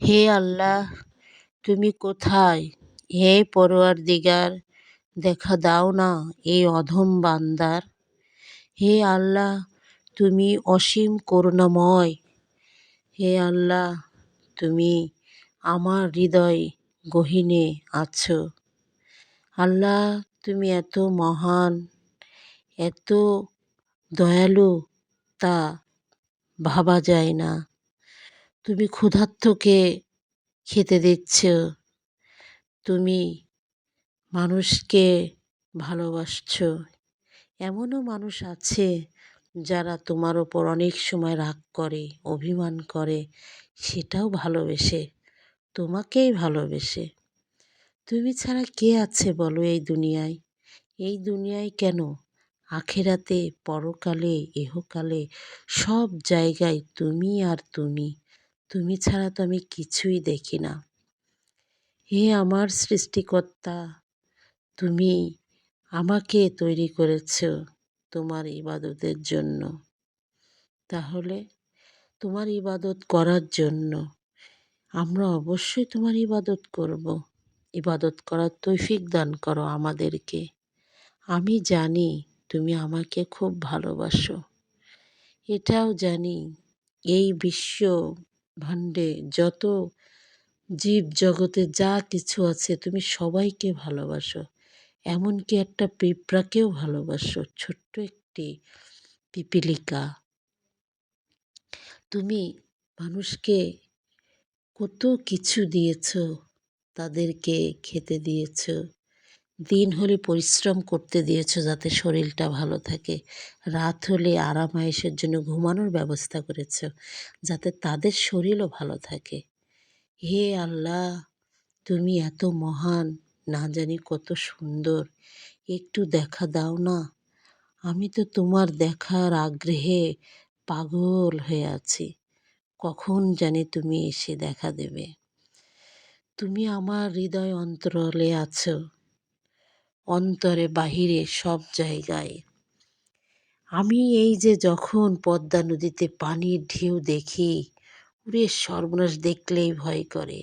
হে আল্লাহ, তুমি কোথায়? হে পরোয়ার দিগার দেখা দাও না এই অধম বান্দার। হে আল্লাহ, তুমি অসীম করুণাময়। হে আল্লাহ, তুমি আমার হৃদয় গহীনে আছো। আল্লাহ, তুমি এত মহান, এত দয়ালু, তা ভাবা যায় না। তুমি ক্ষুধার্তকে খেতে দিচ্ছ তুমি মানুষকে ভালোবাসছ। এমনও মানুষ আছে যারা তোমার ওপর অনেক সময় রাগ করে, অভিমান করে, সেটাও ভালোবেসে, তোমাকেই ভালোবেসে। তুমি ছাড়া কে আছে বলো এই দুনিয়ায়? এই দুনিয়ায় কেন? আখেরাতে, পরকালে এহকালে সব জায়গায় তুমি আর তুমি। তুমি ছাড়া তো আমি কিছুই দেখি না। হে আমার সৃষ্টিকর্তা, তুমি আমাকে তৈরি করেছ তোমার ইবাদতের জন্য। তাহলে তোমার ইবাদত করার জন্য আমরা অবশ্যই তোমার ইবাদত করব। ইবাদত করার তৈফিক দান করো আমাদেরকে। আমি জানি তুমি আমাকে খুব ভালোবাসো। এটাও জানি এই বিশ্ব ভাণ্ডে, যত জীব জগতে যা কিছু আছে তুমি সবাইকে ভালোবাসো। এমনকি একটা পিঁপড়াকেও ভালোবাসো, ছোট্ট একটি পিপিলিকা। তুমি মানুষকে কত কিছু দিয়েছ, তাদেরকে খেতে দিয়েছ। দিন হলে পরিশ্রম করতে দিয়েছ যাতে শরীরটা ভালো থাকে। রাত হলে আরাম আয়েসের জন্য ঘুমানোর ব্যবস্থা করেছ যাতে তাদের শরীরও ভালো থাকে। হে আল্লাহ, তুমি এত মহান, না জানি কত সুন্দর। একটু দেখা দাও না। আমি তো তোমার দেখার আগ্রহে পাগল হয়ে আছি। কখন জানি তুমি এসে দেখা দেবে। তুমি আমার হৃদয় অন্তরলে আছো। অন্তরে, বাহিরে, সব জায়গায়। আমি এই যে যখন পদ্মা নদীতে পানির ঢেউ দেখি ওরে সর্বনাশ দেখলেই ভয় করে।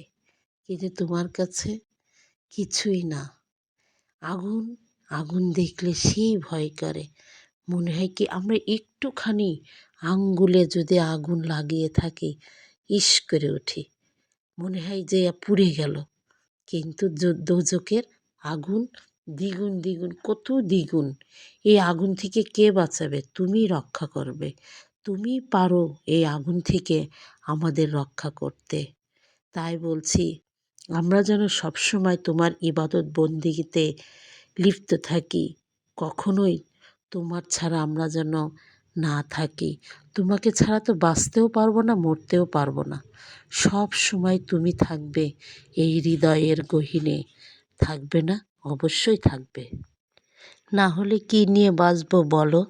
কিন্তু তোমার কাছে কিছুই না। আগুন আগুন দেখলে সেই ভয় করে। মনে হয় কি আমরা একটুখানি আঙ্গুলে যদি আগুন লাগিয়ে থাকি, ইস করে উঠি। মনে হয় যে পুড়ে গেল। কিন্তু দোজকের আগুন দ্বিগুণ দ্বিগুণ, কত দ্বিগুণ? এই আগুন থেকে কে বাঁচাবে? তুমি রক্ষা করবে। তুমি পারো এই আগুন থেকে আমাদের রক্ষা করতে। তাই বলছি, আমরা যেন সবসময় তোমার ইবাদত বন্দিগিতে লিপ্ত থাকি। কখনোই তোমার ছাড়া আমরা যেন না থাকি। তোমাকে ছাড়া তো বাঁচতেও পারব না, মরতেও পারব না। সব সময় তুমি থাকবে এই হৃদয়ের গহীনে। থাকবে না? অবশ্যই থাকবে। না হলে কী নিয়ে বাঁচব বলো?